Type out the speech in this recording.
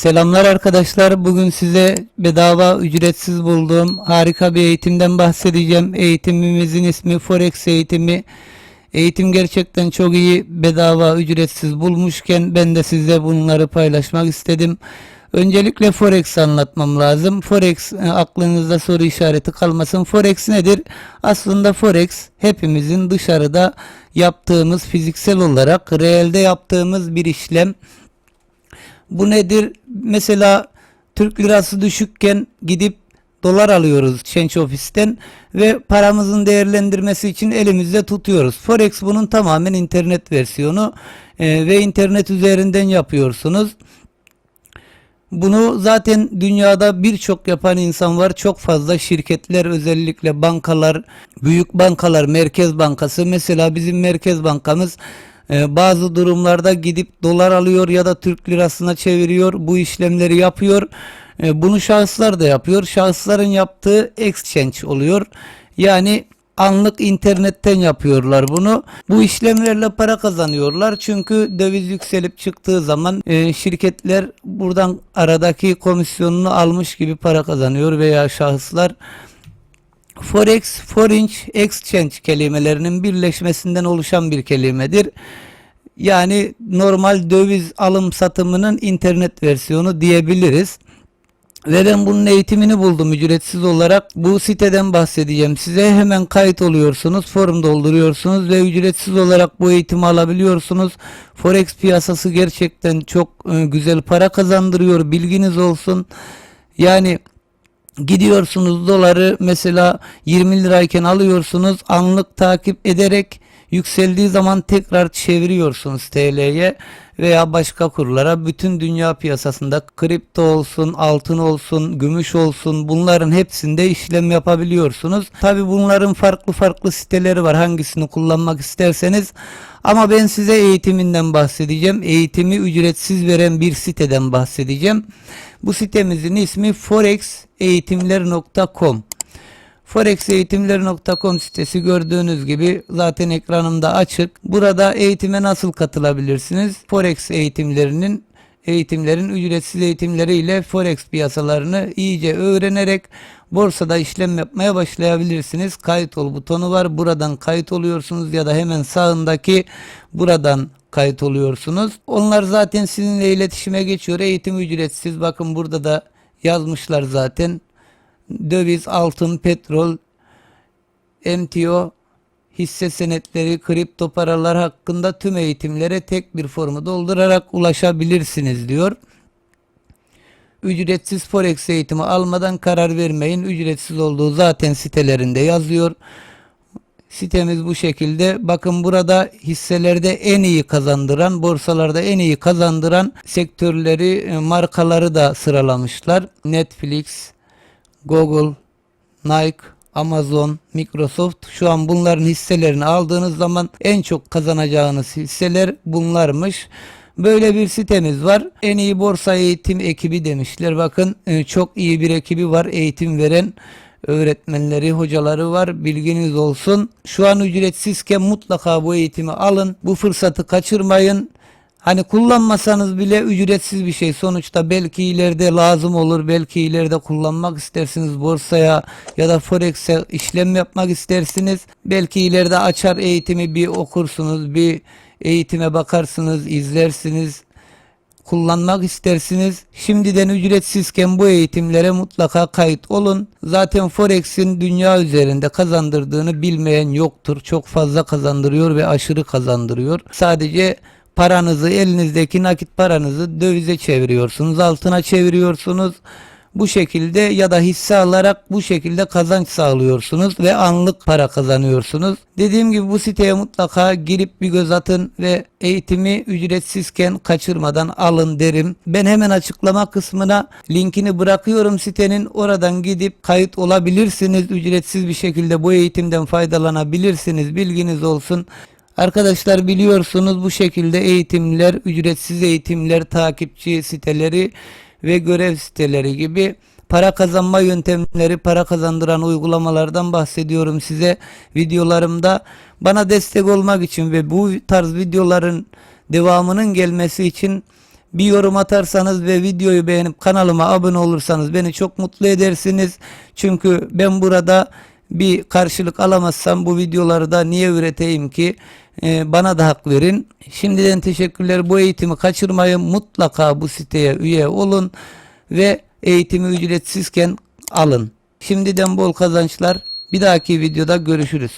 Selamlar arkadaşlar. Bugün size bedava ücretsiz bulduğum harika bir eğitimden bahsedeceğim. Eğitimimizin ismi Forex eğitimi. Eğitim gerçekten çok iyi. Bedava ücretsiz bulmuşken ben de size bunları paylaşmak istedim. Öncelikle Forex anlatmam lazım. Forex e, aklınızda soru işareti kalmasın. Forex nedir? Aslında Forex hepimizin dışarıda yaptığımız fiziksel olarak reelde yaptığımız bir işlem. Bu nedir? Mesela Türk lirası düşükken gidip dolar alıyoruz Change Office'ten ve paramızın değerlendirmesi için elimizde tutuyoruz. Forex bunun tamamen internet versiyonu e, ve internet üzerinden yapıyorsunuz. Bunu zaten dünyada birçok yapan insan var. Çok fazla şirketler özellikle bankalar, büyük bankalar, Merkez Bankası mesela bizim Merkez Bankamız bazı durumlarda gidip dolar alıyor ya da Türk lirasına çeviriyor. Bu işlemleri yapıyor. E, Bunu şahıslar da yapıyor. Şahısların yaptığı exchange oluyor. Yani anlık internetten yapıyorlar bunu. Bu işlemlerle para kazanıyorlar. Çünkü döviz yükselip çıktığı zaman e, şirketler buradan aradaki komisyonunu almış gibi para kazanıyor veya şahıslar. Forex, foreign exchange kelimelerinin birleşmesinden oluşan bir kelimedir. Yani normal döviz alım satımının internet versiyonu diyebiliriz. Ve ben bunun eğitimini buldum ücretsiz olarak. Bu siteden bahsedeceğim size. Hemen kayıt oluyorsunuz, form dolduruyorsunuz ve ücretsiz olarak bu eğitimi alabiliyorsunuz. Forex piyasası gerçekten çok e, güzel para kazandırıyor. Bilginiz olsun. Yani gidiyorsunuz doları mesela 20 lirayken alıyorsunuz anlık takip ederek yükseldiği zaman tekrar çeviriyorsunuz TL'ye veya başka kurlara bütün dünya piyasasında kripto olsun altın olsun gümüş olsun bunların hepsinde işlem yapabiliyorsunuz. Tabi bunların farklı farklı siteleri var hangisini kullanmak isterseniz ama ben size eğitiminden bahsedeceğim. Eğitimi ücretsiz veren bir siteden bahsedeceğim. Bu sitemizin ismi forexeğitimler.com. Forexeğitimler.com sitesi gördüğünüz gibi zaten ekranımda açık. Burada eğitime nasıl katılabilirsiniz? Forex eğitimlerinin eğitimlerin ücretsiz eğitimleriyle forex piyasalarını iyice öğrenerek borsada işlem yapmaya başlayabilirsiniz. Kayıt ol butonu var. Buradan kayıt oluyorsunuz ya da hemen sağındaki buradan kayıt oluyorsunuz. Onlar zaten sizinle iletişime geçiyor. Eğitim ücretsiz. Bakın burada da yazmışlar zaten. Döviz, altın, petrol, MTO, hisse senetleri, kripto paralar hakkında tüm eğitimlere tek bir formu doldurarak ulaşabilirsiniz diyor. Ücretsiz forex eğitimi almadan karar vermeyin. Ücretsiz olduğu zaten sitelerinde yazıyor. Sitemiz bu şekilde. Bakın burada hisselerde en iyi kazandıran, borsalarda en iyi kazandıran sektörleri, e, markaları da sıralamışlar. Netflix, Google, Nike, Amazon, Microsoft şu an bunların hisselerini aldığınız zaman en çok kazanacağınız hisseler bunlarmış. Böyle bir sitemiz var. En iyi borsa eğitim ekibi demişler. Bakın e, çok iyi bir ekibi var. Eğitim veren öğretmenleri, hocaları var. Bilginiz olsun. Şu an ücretsizken mutlaka bu eğitimi alın. Bu fırsatı kaçırmayın. Hani kullanmasanız bile ücretsiz bir şey. Sonuçta belki ileride lazım olur. Belki ileride kullanmak istersiniz borsaya ya da forex'e işlem yapmak istersiniz. Belki ileride açar eğitimi bir okursunuz, bir eğitime bakarsınız, izlersiniz kullanmak istersiniz. Şimdiden ücretsizken bu eğitimlere mutlaka kayıt olun. Zaten Forex'in dünya üzerinde kazandırdığını bilmeyen yoktur. Çok fazla kazandırıyor ve aşırı kazandırıyor. Sadece paranızı elinizdeki nakit paranızı dövize çeviriyorsunuz, altına çeviriyorsunuz. Bu şekilde ya da hisse alarak bu şekilde kazanç sağlıyorsunuz ve anlık para kazanıyorsunuz. Dediğim gibi bu siteye mutlaka girip bir göz atın ve eğitimi ücretsizken kaçırmadan alın derim. Ben hemen açıklama kısmına linkini bırakıyorum sitenin. Oradan gidip kayıt olabilirsiniz. Ücretsiz bir şekilde bu eğitimden faydalanabilirsiniz. Bilginiz olsun. Arkadaşlar biliyorsunuz bu şekilde eğitimler, ücretsiz eğitimler, takipçi siteleri ve görev siteleri gibi para kazanma yöntemleri, para kazandıran uygulamalardan bahsediyorum size videolarımda. Bana destek olmak için ve bu tarz videoların devamının gelmesi için Bir yorum atarsanız ve videoyu beğenip kanalıma abone olursanız beni çok mutlu edersiniz. Çünkü ben burada bir karşılık alamazsam bu videoları da niye üreteyim ki? Ee, bana da hak verin. Şimdiden teşekkürler. Bu eğitimi kaçırmayın. Mutlaka bu siteye üye olun ve eğitimi ücretsizken alın. Şimdiden bol kazançlar. Bir dahaki videoda görüşürüz.